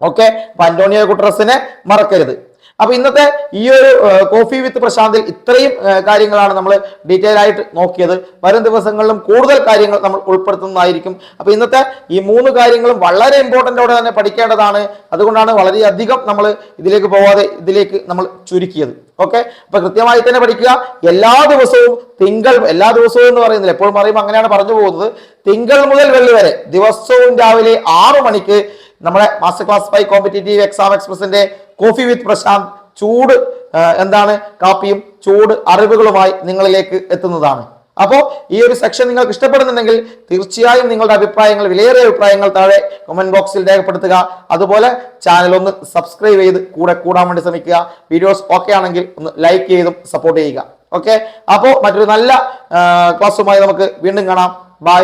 ഓക്കെ? അപ്പൊ അന്റോണിയോ ഗുട്രസിനെ മറക്കരുത്. അപ്പൊ ഇന്നത്തെ ഈ ഒരു കോഫി വിത്ത് പ്രശാന്തിൽ ഇത്രയും കാര്യങ്ങളാണ് നമ്മൾ ഡീറ്റെയിൽ ആയിട്ട് നോക്കിയത്. വരും ദിവസങ്ങളിലും കൂടുതൽ കാര്യങ്ങൾ നമ്മൾ ഉൾപ്പെടുത്തുന്നതായിരിക്കും. അപ്പൊ ഇന്നത്തെ ഈ മൂന്ന് കാര്യങ്ങളും വളരെ ഇമ്പോർട്ടന്റോടെ തന്നെ പഠിക്കേണ്ടതാണ്. അതുകൊണ്ടാണ് വളരെയധികം നമ്മൾ ഇതിലേക്ക് പോവാതെ ഇതിലേക്ക് നമ്മൾ ചുരുക്കിയത്. ഓക്കെ അപ്പൊ കൃത്യമായി തന്നെ പഠിക്കുക. എല്ലാ ദിവസവും തിങ്കൾ എല്ലാ ദിവസവും എന്ന് പറയുന്നില്ല. എപ്പോഴും പറയുമ്പോൾ അങ്ങനെയാണ് പറഞ്ഞു പോകുന്നത്. തിങ്കൾ മുതൽ വെള്ളി വരെ ദിവസവും രാവിലെ ആറു മണിക്ക് നമ്മുടെ master class five competitive exam എക്സ്പ്രസിന്റെ coffee with Prashanth ചൂട് എന്താണ് കാപ്പിയും ചൂട് അറിവുകളുമായി നിങ്ങളിലേക്ക് എത്തുന്നതാണ്. അപ്പോൾ ഈ ഒരു സെക്ഷൻ നിങ്ങൾക്ക് ഇഷ്ടപ്പെടുന്നുണ്ടെങ്കിൽ തീർച്ചയായും നിങ്ങളുടെ അഭിപ്രായങ്ങൾ വിലയേറിയ അഭിപ്രായങ്ങൾ താഴെ കമന്റ് ബോക്സിൽ രേഖപ്പെടുത്തുക. അതുപോലെ ചാനൽ ഒന്ന് സബ്സ്ക്രൈബ് ചെയ്ത് കൂടെ കൂടാൻ വേണ്ടി ശ്രമിക്കുക. വീഡിയോസ് ഓക്കെ ആണെങ്കിൽ ഒന്ന് ലൈക്ക് ചെയ്തും സപ്പോർട്ട് ചെയ്യുക. ഓക്കെ അപ്പോൾ മറ്റൊരു നല്ല ക്ലാസ്സുമായി നമുക്ക് വീണ്ടും കാണാം. ബൈ